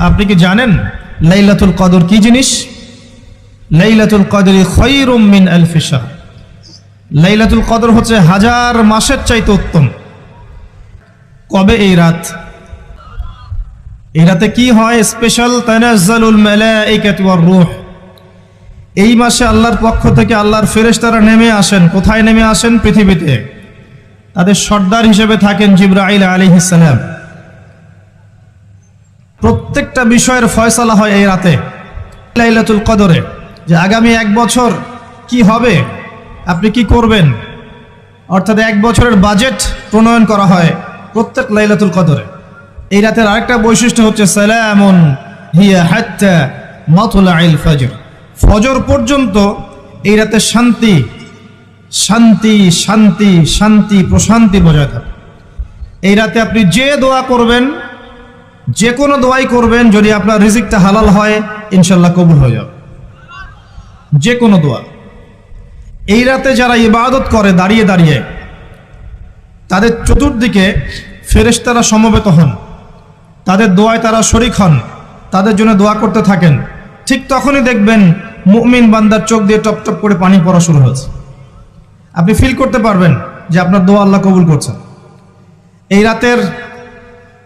আপনি কি জানেন লাইলাতুল কদর কি জিনিস? লাইলাতুল কদরি খৈরুম মিন আলফিসা লাইলাতুল কদর হচ্ছে হাজার মাসের চাইতে উত্তম। কবে এই রাত? এই রাতে কি হয় স্পেশাল? তানাজ্জালুল মালাইকাতু ওয়ার রূহ। এই মাসে আল্লাহর পক্ষ থেকে আল্লাহর ফেরেশতারা নেমে আসেন। কোথায় নেমে আসেন? পৃথিবীতে। তাদের সর্দার হিসেবে থাকেন জিব্রাইল আলাইহিস সালাম। প্রত্যেকটা বিষয়ের ফয়সালা হয় এই রাতে, লাইলাতুল কদরে, যে আগামী এক বছর কি হবে, আপনি কি করবেন? অর্থাৎ এক বছরের বাজেট প্রণয়ন করা হয় প্রত্যেক লাইলাতুল কদরে। এই রাতের আরেকটা বৈশিষ্ট্য হচ্ছে, সালামুন হিয়া হাত্তা মাতুলাইল ফজর। ফজর পর্যন্ত এই রাতে শান্তি শান্তি শান্তি শান্তি, প্রশান্তি বজায় থাকে। এই রাতে আপনি যে দোয়া করবেন যে কোনো দোয়াই করবেন, যদি আপনার রিজিকটা হালাল হয়, ইনশাল্লাহ কবুল হয়ে যাবে। যে কোনো দোয়া। এই রাতে যারা ইবাদত করে, দাঁড়িয়ে দাঁড়িয়ে, তাদের চতুর্দিকে ফেরেশতারা সমবেত হন। তাদের দোয়ায় তারা শরিক হন। তাদের জন্য দোয়া করতে থাকেন। ঠিক তখনই দেখবেন মুমিন বান্দার চোখ দিয়ে টপ টপ করে পানি পড়া শুরু হয়েছে। আপনি ফিল করতে পারবেন যে আপনার দোয়া আল্লাহ কবুল করছেন। এই রাতের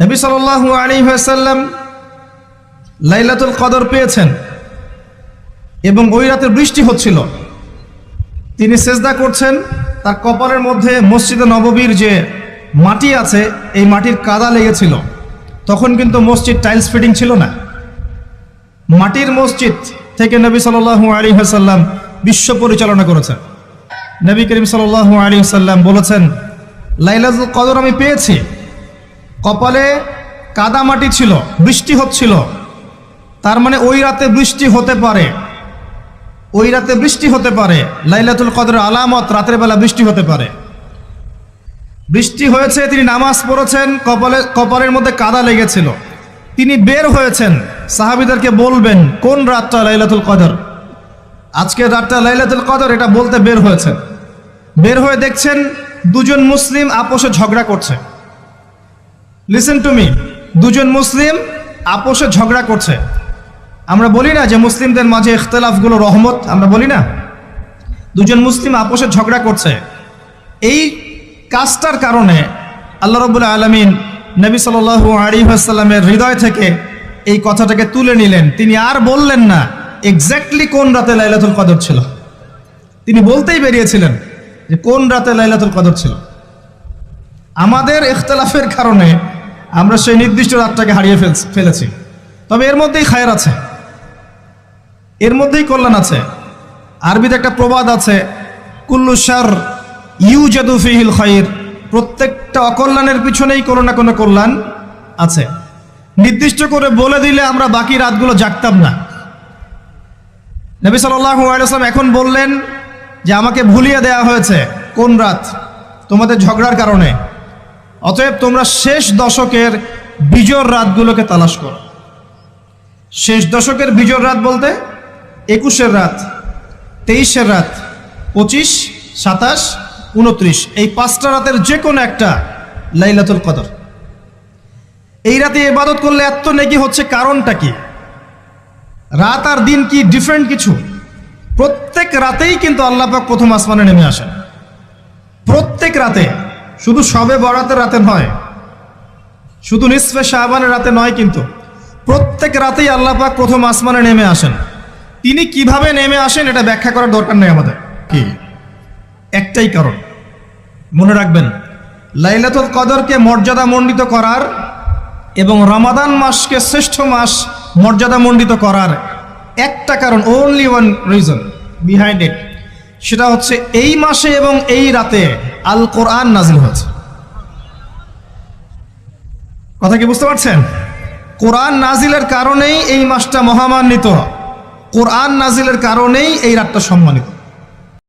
নবী সাল্লাল্লাহু আলাইহি ওয়াসাল্লাম লাইলাতুল কদর পেয়েছেন এবং ওই রাতে বৃষ্টি হচ্ছিল। তিনি সেজদা করছেন, তার কপালের মধ্যে মসজিদে নববীর যে মাটি আছে, এই মাটির কাদা লেগেছিল। তখন কিন্তু মসজিদ টাইলস ফিটিং ছিল না। মাটির মসজিদ থেকে নবী সাল্লাল্লাহু আলাইহি ওয়াসাল্লাম বিশ্ব পরিচালনা করেছেন। নবী করিম সাল্লাল্লাহু আলাইহি ওয়াসাল্লাম বলেছেন, লাইলাতুল কদর আমি পেয়েছি কপালে কাদা মাটি ছিল, বৃষ্টি হচ্ছিল। তার মানে ওই রাতে বৃষ্টি হতে পারে। ওই রাতে বৃষ্টি হতে পারে। লাইলাতুল কদর আলামত রাতের বেলা বৃষ্টি হতে পারে। বৃষ্টি হয়েছে, তিনি নামাজ পড়েছেন, কপালে, কপালের মধ্যে কাদা লেগেছিল। তিনি বের হয়েছেন। সাহাবিদেরকে বলবেন, কোন রাতটা লাইলাতুল কদর? আজকের রাতটা লাইলাতুল কদর, এটা বলতে বের হয়েছেন। বের হয়ে দেখছেন, দুজন মুসলিম আপোষে ঝগড়া করছে। লিসেন টু মি দুজন মুসলিম আপোষে ঝগড়া করছে। আমরা বলি না যে মুসলিমদের মাঝে ইখতলাফগুলো রহমত, আমরা বলি না। দুজন মুসলিম আপোষে ঝগড়া করছে। এই কাজটার কারণে আল্লাহ রবুল্লা আলমিন নবী সাল আলী আসাল্লামের হৃদয় থেকে এই কথাটাকে তুলে নিলেন। তিনি আর বললেন না এক্স্যাক্টলি কোন রাতে লাইলাতুল কদর ছিল। তিনি বলতেই বেরিয়েছিলেন যে কোন রাতে লাইলাতুল কদর ছিল। আমাদের ইখতলাফের কারণে আমরা সেই নির্দিষ্ট রাতটাকে হারিয়ে ফেল- ফেলেছি। তবে এর মধ্যেই খায়ের আছে। এর মধ্যেই কল্যাণ আছে। আরবিতে একটা প্রবাদ আছে, কুল্লু সার ইউ জাদুফিহিল খাইর প্রত্যেকটা অকল্যাণের পিছনেই কোনো না কোনো কল্যাণ আছে। নির্দিষ্ট করে বলে দিলে আমরা বাকি রাতগুলো জাগতাম না। নবী সাল্লাম এখন বললেন যে, আমাকে ভুলিয়ে দেয়া হয়েছে কোন রাত? তোমাদের ঝগড়ার কারণে। অতএব তোমরা শেষ দশকের বিজোর রাতগুলোকে তালাশ করো। শেষ দশকের বিজোর রাত বলতে একুশের রাত, তেইশের রাত, পঁচিশ, সাতাশ, উনত্রিশ, এই পাঁচটা রাতের যে কোনো একটা লাইলাতুল কদর। এই রাতে এবাদত করলে এত নেকি হচ্ছে কারণটা কি? রাত আর দিন কি ডিফারেন্ট কিছু? প্রত্যেক রাতেই কিন্তু আল্লাপাক প্রথম আসমানে নেমে আসেন। প্রত্যেক রাতে শুধু সবে বরাতের রাতে নয়, শুধু নিসফে শাহবানের রাতে নয় কিন্তু প্রত্যেক রাতেই আল্লাপাক প্রথম আসমানে নেমে আসেন। তিনি কীভাবে নেমে আসেন এটা ব্যাখ্যা করার দরকার নেই আমাদের। কি? একটাই কারণ। মনে রাখবেন, লাইলাতুল কদরকে মর্যাদা মণ্ডিত করার এবং রমাদান মাসকে শ্রেষ্ঠ মাস মর্যাদা মণ্ডিত করার একটা কারণ only one reason behind it সেটা হচ্ছে এই মাসে এবং এই রাতে আল কোরআন নাজিল হয়েছে। কথা কি বুঝতে পারছেন? কোরআন নাজিলের কারণেই এই মাসটা মহামান্বিত কোরআন নাজিলের কারণেই এই রাতটা সম্মানিত।